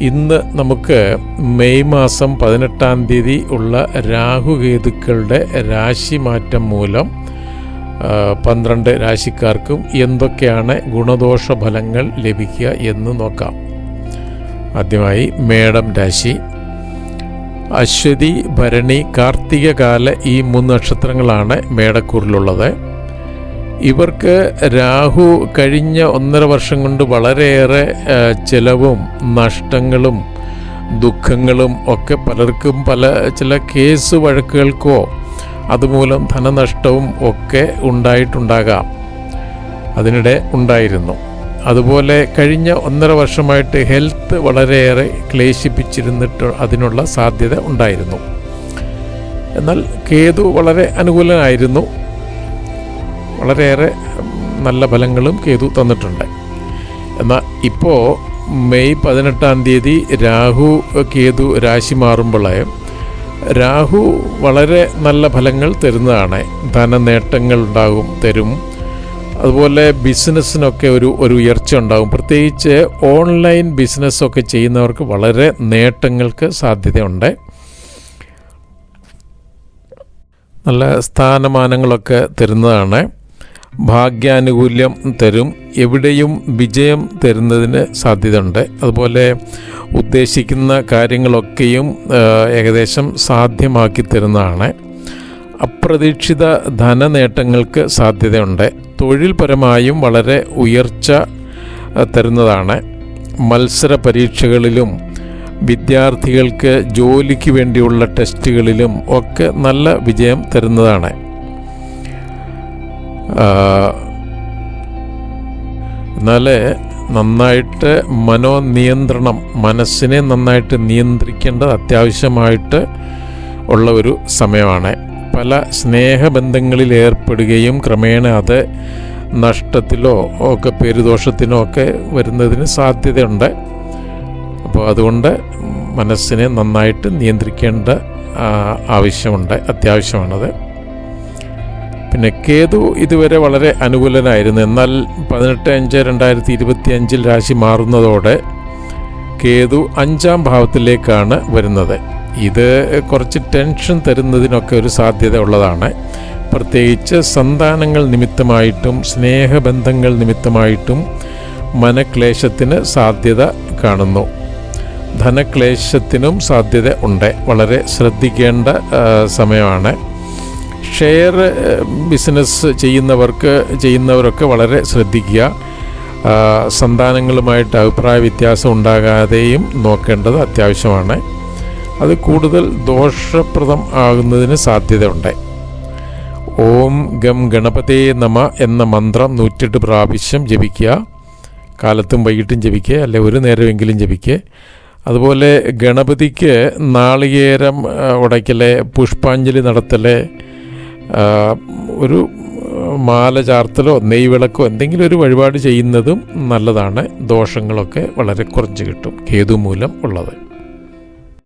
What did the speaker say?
ഇന്ന് നമുക്ക് മെയ് മാസം പതിനെട്ടാം തീയതി ഉള്ള രാഹുകേതുക്കളുടെ രാശിമാറ്റം മൂലം പന്ത്രണ്ട് രാശിക്കാർക്കും എന്തൊക്കെയാണ് ഗുണദോഷ ഫലങ്ങൾ ലഭിക്കുക എന്ന് നോക്കാം. ആദ്യമായി മേടം രാശി. അശ്വതി ഭരണി കാർത്തിക കാല ഈ മൂന്ന് നക്ഷത്രങ്ങളാണ് മേടക്കൂറിലുള്ളത്. ഇവർക്ക് രാഹു കഴിഞ്ഞ ഒന്നര വർഷം കൊണ്ട് വളരെയേറെ ചിലവും നഷ്ടങ്ങളും ദുഃഖങ്ങളും ഒക്കെ പലർക്കും പല ചില കേസ് വഴക്കുകൾക്കോ അതുമൂലം ധനനഷ്ടവും ഒക്കെ ഉണ്ടായിട്ടുണ്ടാകാം. അതിനിടെ ഉണ്ടായിരുന്നു. അതുപോലെ കഴിഞ്ഞ ഒന്നര വർഷമായിട്ട് ഹെൽത്ത് വളരെയേറെ ക്ലേശിപ്പിച്ചിരുന്നിട്ട് അതിനുള്ള സാധ്യത ഉണ്ടായിരുന്നു. എന്നാൽ കേതു വളരെ അനുകൂലനായിരുന്നു. വളരെയേറെ നല്ല ഫലങ്ങളും കേതു തന്നിട്ടുണ്ട്. എന്നാൽ ഇപ്പോൾ മെയ് പതിനെട്ടാം തീയതി രാഹു കേതു രാശി മാറുമ്പോൾ രാഹു വളരെ നല്ല ഫലങ്ങൾ തരുന്നതാണ്. ധനനേട്ടങ്ങൾ ഉണ്ടാകും തരും. അതുപോലെ ബിസിനസ്സിനൊക്കെ ഒരു ഒരു ഉയർച്ച ഉണ്ടാകും. പ്രത്യേകിച്ച് ഓൺലൈൻ ബിസിനസ്സൊക്കെ ചെയ്യുന്നവർക്ക് വളരെ നേട്ടങ്ങൾക്ക് സാധ്യതയുണ്ട്. നല്ല സ്ഥാനമാനങ്ങളൊക്കെ തരുന്നതാണ്. ഭാഗ്യാനുകൂല്യം തരും എവിടെയും വിജയം തരുന്നതിന് സാധ്യതയുണ്ട്. അതുപോലെ ഉദ്ദേശിക്കുന്ന കാര്യങ്ങളൊക്കെയും ഏകദേശം സാധ്യമാക്കി തരുന്നതാണ്. അപ്രതീക്ഷിത ധനനേട്ടങ്ങൾക്ക് സാധ്യതയുണ്ട്. തൊഴിൽപരമായും വളരെ ഉയർച്ച തരുന്നതാണ്. മത്സര പരീക്ഷകളിലും വിദ്യാർത്ഥികൾക്ക് ജോലിക്ക് വേണ്ടിയുള്ള ടെസ്റ്റുകളിലും ഒക്കെ നല്ല വിജയം തരുന്നതാണ്. ആ, എന്നാൽ നന്നായിട്ട് മനോനിയന്ത്രണം മനസ്സിനെ നന്നായിട്ട് നിയന്ത്രിക്കേണ്ടത് അത്യാവശ്യമായിട്ട് ഉള്ള ഒരു സമയമാണ്. പല സ്നേഹബന്ധങ്ങളിൽ ഏർപ്പെടുകയും ക്രമേണ അത് നഷ്ടത്തിലോ ഒക്കെ പേരുദോഷത്തിനോ ഒക്കെ വരുന്നതിന് സാധ്യതയുണ്ട്. അപ്പോൾ അതുകൊണ്ട് മനസ്സിനെ നന്നായിട്ട് നിയന്ത്രിക്കേണ്ട ആവശ്യമുണ്ട് അത്യാവശ്യമാണത്. പിന്നെ കേതു ഇതുവരെ വളരെ അനുകൂലനായിരുന്നു. എന്നാൽ പതിനെട്ട് അഞ്ച് രണ്ടായിരത്തി ഇരുപത്തി അഞ്ചിൽ രാശി മാറുന്നതോടെ കേതു അഞ്ചാം ഭാവത്തിലേക്കാണ് വരുന്നത്. ഇത് കുറച്ച് ടെൻഷൻ തരുന്നതിനൊക്കെ ഒരു സാധ്യത ഉള്ളതാണ്. പ്രത്യേകിച്ച് സന്താനങ്ങൾ നിമിത്തമായിട്ടും സ്നേഹബന്ധങ്ങൾ നിമിത്തമായിട്ടും മനക്ലേശത്തിന് സാധ്യത കാണുന്നു. ധനക്ലേശത്തിനും സാധ്യത ഉണ്ട്. വളരെ ശ്രദ്ധിക്കേണ്ട സമയമാണ്. ഷെയർ ബിസിനസ് ചെയ്യുന്നവർക്ക് ചെയ്യുന്നവരൊക്കെ വളരെ ശ്രദ്ധിക്കുക. സന്താനങ്ങളുമായിട്ട് അഭിപ്രായ വ്യത്യാസം ഉണ്ടാകാതെയും നോക്കേണ്ടത് അത്യാവശ്യമാണ്. അത് കൂടുതൽ ദോഷപ്രദം ആകുന്നതിന് സാധ്യതയുണ്ട്. ഓം ഗം ഗണപതേ നമ എന്ന മന്ത്രം നൂറ്റെട്ട് പ്രാവശ്യം ജപിക്കുക. കാലത്തും വൈകിട്ടും ജപിക്കുക അല്ലെ ഒരു നേരമെങ്കിലും ജപിക്കുക. അതുപോലെ ഗണപതിക്ക് നാളികേരം ആ, പുഷ്പാഞ്ജലി നടത്തൽ ഒരു മാല ചാർത്തലോ നെയ്വിളക്കോ എന്തെങ്കിലും ഒരു വഴിപാട് ചെയ്യുന്നതും നല്ലതാണ്. ദോഷങ്ങളൊക്കെ വളരെ കുറച്ച് കിട്ടും. കേതു മൂലം ഉള്ളത്.